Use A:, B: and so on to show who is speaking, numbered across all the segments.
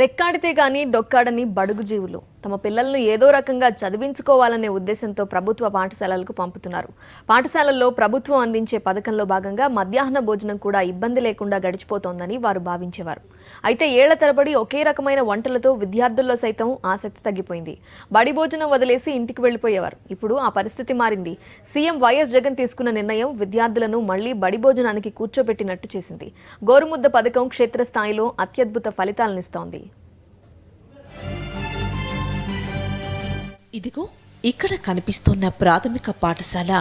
A: రెక్కాడితే కానీ డొక్కాడని బడుగు జీవులు. తమ పిల్లలను ఏదో రకంగా చదివించుకోవాలనే ఉద్దేశంతో ప్రభుత్వ పాఠశాలలకు పంపుతున్నారు. పాఠశాలల్లో ప్రభుత్వం అందించే పథకంలో భాగంగా మధ్యాహ్న భోజనం కూడా ఇబ్బంది లేకుండా గడిచిపోతోందని వారు భావించేవారు. అయితే ఏళ్ళ తరబడి ఒకే రకమైన వంటలతో విద్యార్థుల్లో సైతం ఆసక్తి తగ్గిపోయింది. బడి భోజనం వదిలేసి ఇంటికి వెళ్ళిపోయేవారు ఇప్పుడు ఆ పరిస్థితి మారింది. సీఎం వైఎస్ జగన్ తీసుకున్న నిర్ణయం విద్యార్థులను మళ్ళీ బడి భోజనానికి కూర్చోబెట్టినట్టు చేసింది. గోరుముద్ద పథకం క్షేత్రస్థాయిలో అత్యద్భుత ఫలితాలనిస్తోంది.
B: ఇదిగో ఇక్కడ కనిపిస్తున్న ప్రాథమిక పాఠశాల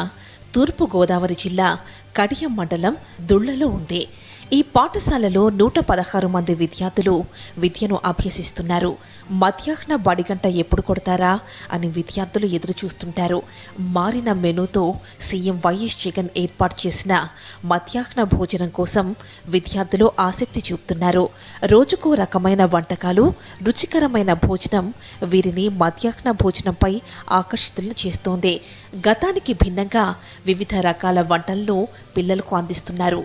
B: తూర్పు గోదావరి జిల్లా కడియం మండలం దుళ్ళలో ఉంది. ఈ పాఠశాలలో నూట పదహారు మంది విద్యార్థులు విద్యను అభ్యసిస్తున్నారు. మధ్యాహ్న బడిగంట ఎప్పుడు కొడతారా అని విద్యార్థులు ఎదురు చూస్తుంటారు. మారిన మెనూతో సీఎం వైఎస్ జగన్ ఏర్పాటు చేసిన మధ్యాహ్న భోజనం కోసం విద్యార్థులు ఆసక్తి చూపుతున్నారు. రోజుకో రకమైన వంటకాలు రుచికరమైన భోజనం వీరిని మధ్యాహ్న భోజనంపై ఆకర్షితులను చేస్తోంది. గతానికి భిన్నంగా వివిధ రకాల వంటలను పిల్లలకు అందిస్తున్నారు.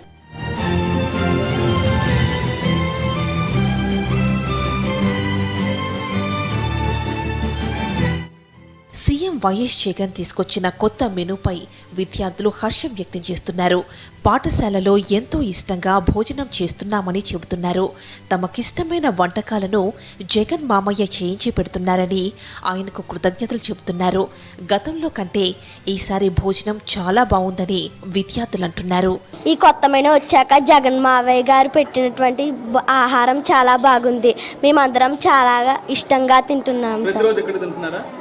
B: సీఎం వైఎస్ జగన్ తీసుకొచ్చిన కొత్త మెనూపై విద్యార్థులు హర్షం వ్యక్తం చేస్తున్నారు. పాఠశాలలో ఎంతో ఇష్టంగా భోజనం చేస్తున్నామని చెబుతున్నారు. తమకిష్టమైన వంటకాలను జగన్ మామయ్య చేయించి పెడుతున్నారని ఆయనకు కృతజ్ఞతలు చెబుతున్నారు. గతంలో కంటే ఈసారి భోజనం చాలా బాగుందని విద్యార్థులు అంటున్నారు.
C: ఈ కొత్త మెనూ వచ్చాక జగన్ మావయ్య గారు పెట్టినటువంటి ఆహారం చాలా బాగుంది. మేమందరం చాలా ఇష్టంగా తింటున్నాం సార్.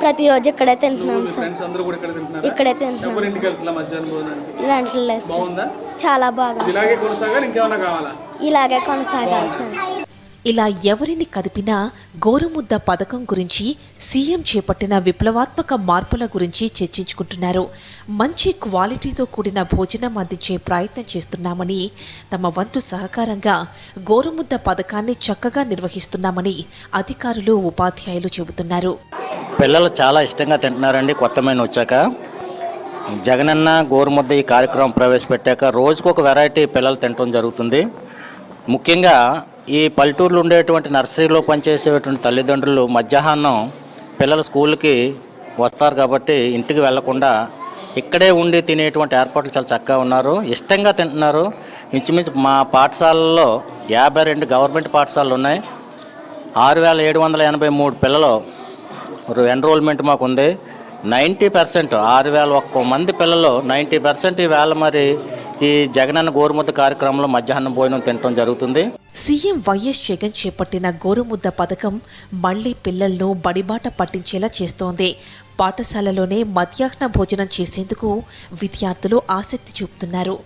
D: ప్రతిరోజు ఇక్కడ
C: తింటున్నాం సార్.
D: ఫ్రెండ్స్ అందరూ కూడా ఇక్కడ తింటున్నారా?
C: ఇక్కడే తింటున్నాం
D: ఎవరి ఇంటికి వెళ్తున్నా మధ్యాహ్నం భోజనానికి?
C: వెంటనే సార్.
D: బాగుందా?
C: చాలా బాగుంది
D: ఇలాగే కొనసాగా ఇంకేమైనా కావాలా?
C: ఇలాగే కొనసాగాలి సార్.
B: ఇలా ఎవరిని కదిపినా గోరుముద్ద పథకం గురించి సీఎం చేపట్టిన విప్లవాత్మక మార్పుల గురించి చర్చించుకుంటున్నారు. మంచి క్వాలిటీతో కూడిన భోజనం అందించే ప్రయత్నం చేస్తున్నామని తమ వంతు సహకారంగా గోరుముద్ద పథకాన్ని చక్కగా నిర్వహిస్తున్నామని అధికారులు ఉపాధ్యాయులు చెబుతున్నారు.
E: పిల్లలు చాలా ఇష్టంగా తింటున్నారండి కొత్త మెనూ వచ్చాక. జగనన్న గోరుముద్ద ఈ కార్యక్రమం ప్రవేశపెట్టాక రోజుకు ఒక వెరైటీ పిల్లలు తినటం జరుగుతుంది. ముఖ్యంగా ఈ పల్లెటూరులో ఉండేటువంటి నర్సరీలో పనిచేసేటువంటి తల్లిదండ్రులు మధ్యాహ్నం పిల్లలు స్కూల్కి వస్తారు కాబట్టి ఇంటికి వెళ్ళకుండా ఇక్కడే ఉండి తినేటువంటి ఏర్పాట్లు చాలా చక్కగా ఉన్నారు. ఇష్టంగా తింటున్నారు. ఇంచుమించు మా పాఠశాలల్లో యాభై రెండు గవర్నమెంట్ పాఠశాలలు ఉన్నాయి. ఆరు వేల ఏడు వందల ఎనభై మూడు పిల్లలు ఎన్రోల్మెంట్ మాకు ఉంది నైంటీ పర్సెంట్ ఆరు వేల ఒక్క మంది పిల్లలు నైంటీ పర్సెంట్ ఈవేళ మరి ఈ జగనన్న గోరుముద్ద కార్యక్రమంలో మధ్యాహ్నం భోజనం తినడం జరుగుతుంది.
B: సీఎం వైఎస్ జగన్ చేపట్టిన గోరుముద్ద పథకం మళ్ళీ పిల్లలను బడిబాట పట్టించేలా చేస్తోంది. పాఠశాలలోనే మధ్యాహ్న భోజనం చేసేందుకు విద్యార్థులు ఆసక్తి చూపుతున్నారు.